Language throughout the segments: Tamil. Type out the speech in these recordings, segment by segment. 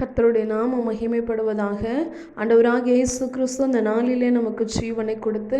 கர்த்தருடைய நாமம் மகிமைப்படுவதாக ஆண்டவராக இயேசு கிறிஸ்து அந்த நாளிலே நமக்கு ஜீவனை கொடுத்து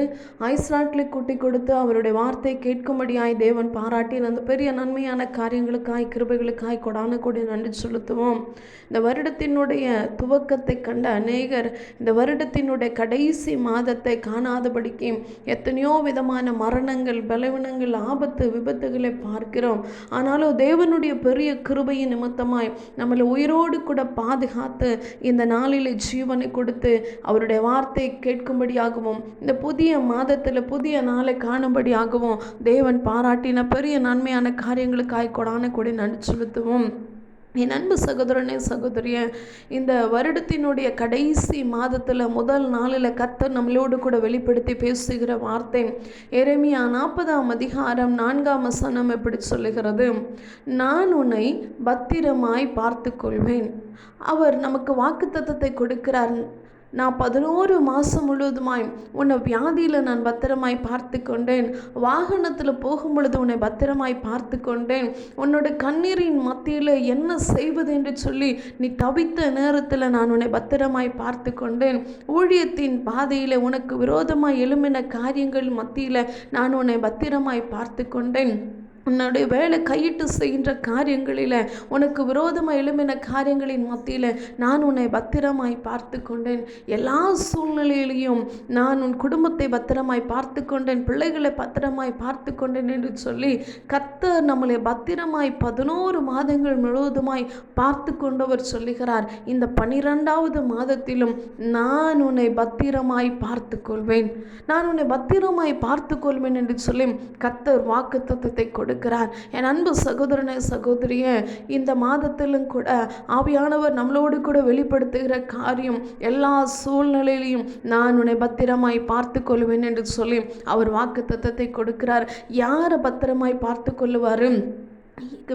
ஐஸ்ராட்களை கூட்டி கொடுத்து அவருடைய வார்த்தை கேட்கும்படியாய் தேவன் பாராட்டி அந்த பெரிய நன்மையான காரியங்களுக்காய் கிருபைகளுக்காய் கொடான கூடிய நன்றி செலுத்துவோம். இந்த வருடத்தினுடைய துவக்கத்தை கண்ட அநேகர் இந்த வருடத்தினுடைய கடைசி மாதத்தை காணாதபடிக்கு எத்தனையோ விதமான மரணங்கள் பலவினங்கள் ஆபத்து விபத்துகளை பார்க்கிறோம். ஆனாலும் தேவனுடைய பெரிய கிருபையின் நிமித்தமாய் நம்மளை உயிரோடு கூட பாதுகாத்து இந்த நாளில் ஜீவனை கொடுத்து அவருடைய வார்த்தை கேட்கும்படியாகவும் இந்த புதிய மாதத்தில் புதிய நாளை காணும்படியாகவும் தேவன் பாராட்டின பெரிய நன்மையான காரியங்களுக்காய் கொடான கூட நன்றி செலுத்துவோம். என் அன்பு சகோதரனே சகோதரிய இந்த வருடத்தினுடைய கடைசி மாதத்தில் முதல் நாளில் கத்தர் நம்மளோடு கூட வெளிப்படுத்தி பேசுகிற வார்த்தை எரேமியா நாற்பதாம் அதிகாரம் நான்காம் வசனம் எப்படி சொல்லுகிறது? நான் உன்னை பத்திரமாய் பார்த்து கொள்வேன் அவர் நமக்கு வாக்குத்தத்தத்தை கொடுக்கிறார். நான் பதினோரு மாதம் முழுவதுமாய் உன்னை வியாதியில் நான் பத்திரமாய் பார்த்து கொண்டேன். வாகனத்தில் போகும் பொழுது உன்னை பத்திரமாய் பார்த்து கொண்டேன். உன்னோட கண்ணீரின் மத்தியில் என்ன செய்வது என்று சொல்லி நீ தவித்த நேரத்தில் நான் உன்னை பத்திரமாய் பார்த்து கொண்டேன். ஊழியத்தின் பாதையில் உனக்கு விரோதமாய் எழும்பின காரியங்கள் மத்தியில் நான் உன்னை பத்திரமாய் பார்த்து கொண்டேன். உன்னுடைய வேலை கையிட்டு செய்கின்ற காரியங்களில் உனக்கு விரோதமாக எழும்பின காரியங்களின் மத்தியில் நான் உன்னை பத்திரமாய் பார்த்து கொண்டேன். எல்லா சூழ்நிலையிலையும் நான் உன் குடும்பத்தை பத்திரமாய் பார்த்து கொண்டேன் பிள்ளைகளை பத்திரமாய் பார்த்து கொண்டேன் என்று சொல்லி கர்த்தர் நம்மளை பத்திரமாய் பதினோரு மாதங்கள் முழுவதுமாய் பார்த்து கொண்டவர் சொல்லுகிறார். இந்த பனிரெண்டாவது மாதத்திலும் நான் உன்னை பத்திரமாய் பார்த்து கொள்வேன். நான் உன்னை பத்திரமாய் பார்த்து கொள்வேன் என்று சொல்லி கர்த்தர் வாக்கு தத்துவத்தை இருக்கிறார். என் அன்பு சகோதரனே சகோதரிய இந்த மாதத்திலும் கூட ஆவியானவர் நம்மளோடு கூட வெளிப்படுத்துகிற காரியம் எல்லா சூழ்நிலையிலையும் நான் உன்னை பத்திரமாய் பார்த்து கொள்வேன் என்று சொல்லி அவர் வாக்கு தத்தத்தை கொடுக்கிறார். யாரை பத்திரமாய் பார்த்து கொள்ளுவார்?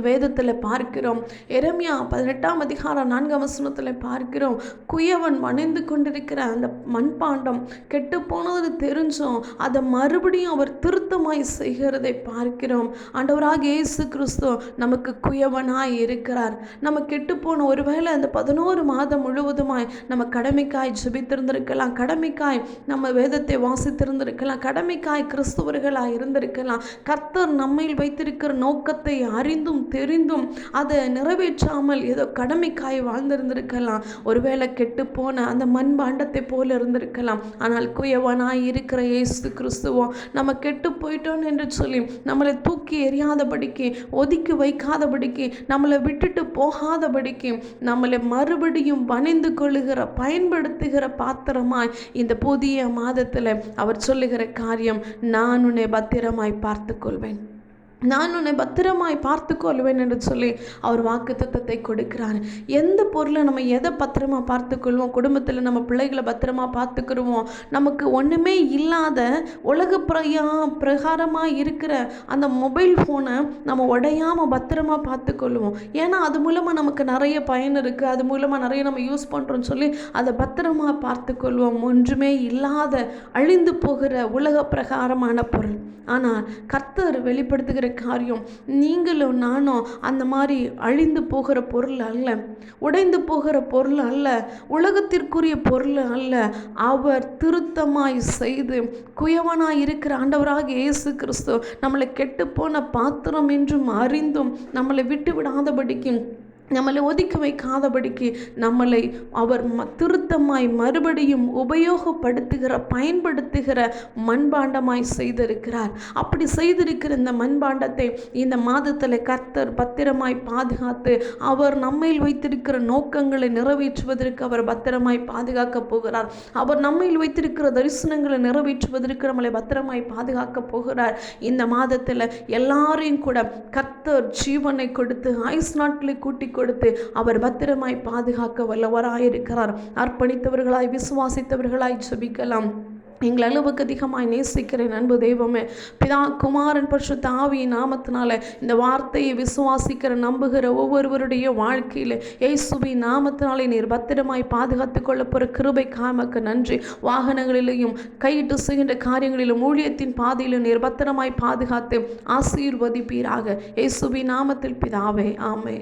வேதத்தில் பார்க்கிறோம். எரமியா பதினெட்டாம் அதிகாரம் நான்காம் வசனத்தில் பார்க்கிறோம். குயவன் மணிந்து கொண்டிருக்கிற அந்த மண்பாண்டம் கெட்டு போனது தெரிஞ்சோம். அதை மறுபடியும் அவர் திருத்தமாய் செய்கிறதை பார்க்கிறோம். ஆண்டவராக இயேசு கிறிஸ்து நமக்கு குயவனாய் இருக்கிறார். நம்ம கெட்டு போன ஒருவேளை அந்த பதினோரு மாதம் முழுவதுமாய் நம்ம கடமைக்காய் ஜெபித்திருந்திருக்கலாம். கடமைக்காய் நம்ம வேதத்தை வாசித்திருந்திருக்கலாம். கடமைக்காய் கிறிஸ்துவர்களாக இருந்திருக்கலாம். கர்த்தர் நம்மையில் வைத்திருக்கிற நோக்கத்தை அறிந்தும் தெரிந்தும் அதை நிறைவேற்றாமல் ஏதோ கடமைக்காய் வாழ்ந்திருந்திருக்கலாம். ஒருவேளை கெட்டு போன அந்த மண்பாண்டத்தை போல இருந்திருக்கலாம். ஆனால் குயவனாய் இருக்கிற இயேசு கிறிஸ்துவோ நம்ம கெட்டு போயிட்டோம் என்று சொல்லி நம்மளை தூக்கி எறியாதபடிக்கு ஒதுக்கி வைக்காதபடிக்கு நம்மளை விட்டுட்டு போகாதபடிக்கு நம்மளை மறுபடியும் வணிந்து கொள்ளுகிற பயன்படுத்துகிற பாத்திரமாய் இந்த புதிய மாதத்தில் அவர் சொல்லுகிற காரியம் நான் உன்னை பத்திரமாய் பார்த்து கொள்வேன் நான் உன்னை பத்திரமாய் பார்த்து கொள்வேன் என்று சொல்லி அவர் வாக்கு தத்தத்தை கொடுக்கிறார். எந்த பொருளை நம்ம எதை பத்திரமா பார்த்துக்கொள்வோம்? குடும்பத்தில் நம்ம பிள்ளைகளை பத்திரமா பார்த்துக்கிடுவோம் நமக்கு ஒன்றுமே இல்லாத உலக பிரயா பிரகாரமாக இருக்கிற அந்த மொபைல் ஃபோனை நம்ம உடையாமல் பத்திரமா பார்த்துக்கொள்வோம். ஏன்னா அது மூலமாக நமக்கு நிறைய பயன் இருக்குது அது மூலமாக நிறைய நம்ம யூஸ் பண்ணுறோம்னு சொல்லி அதை பத்திரமா பார்த்துக்கொள்வோம். ஒன்றுமே இல்லாத அழிந்து போகிற உலக பிரகாரமான பொருள். ஆனால் கர்த்தர் வெளிப்படுத்துகிற காரியம். நீங்களும் நானும் அந்த மாதிரி அழிந்து போகிற பொருள் அல்ல. உடைந்து போகிற பொருள் அல்ல. உலகத்திற்குரிய பொருள் அல்ல. அவர் திருத்தமாய் செய்து குயவனாய் இருக்கிற ஆண்டவராக இயேசு கிறிஸ்து நம்மளை கெட்டுப்போன பாத்திரம் என்றும் அறிந்தும் நம்மளை விட்டு விடாதபடிக்கும் நம்மளை ஒதுக்கி வைக்காதபடிக்கு நம்மளை அவர் ம திருத்தமாய் மறுபடியும் உபயோகப்படுத்துகிற பயன்படுத்துகிற மண்பாண்டமாய் செய்திருக்கிறார். அப்படி செய்திருக்கிற இந்த மண்பாண்டத்தை இந்த மாதத்தில் கர்த்தர் பத்திரமாய் பாதுகாத்து அவர் நம்மையில் வைத்திருக்கிற நோக்கங்களை நிறைவேற்றுவதற்கு அவர் பத்திரமாய் பாதுகாக்க போகிறார். அவர் நம்மையில் வைத்திருக்கிற தரிசனங்களை நிறைவேற்றுவதற்கு நம்மளை பத்திரமாய் பாதுகாக்க போகிறார். இந்த மாதத்தில் எல்லாரையும் கூட கர்த்தர் ஜீவனை கொடுத்து ஆயுஸ் நாட்களை கூட்டி கொடுத்து அவர் பத்திரமாய் பாதுகாக்க வல்லவராயிருக்கிறார். அர்ப்பணித்தவர்களாய் விசுவாசித்தவர்களாய் சுபிக்கலாம் எங்கள் அளவுக்கு அதிகமாய் நேசிக்கிறேன் அன்பு தெய்வமே. பிதா குமாரன் பரிசுத்த தாவியின் நாமத்தினால இந்த வார்த்தையை விசுவாசிக்கிற நம்புகிற ஒவ்வொருவருடைய வாழ்க்கையில் ஏசுபி நாமத்தினாலே நீர் பத்திரமாய் பாதுகாத்து கொள்ளப்போகிற கிருபை காமக்கு நன்றி. வாகனங்களிலேயும் கையிட்டு செய்கின்ற காரியங்களிலும் ஊழியத்தின் பாதையிலும் நீர் பத்திரமாய் பாதுகாத்து ஆசீர்வதிப்பீராக. ஏசுபி நாமத்தில் பிதாவே ஆமே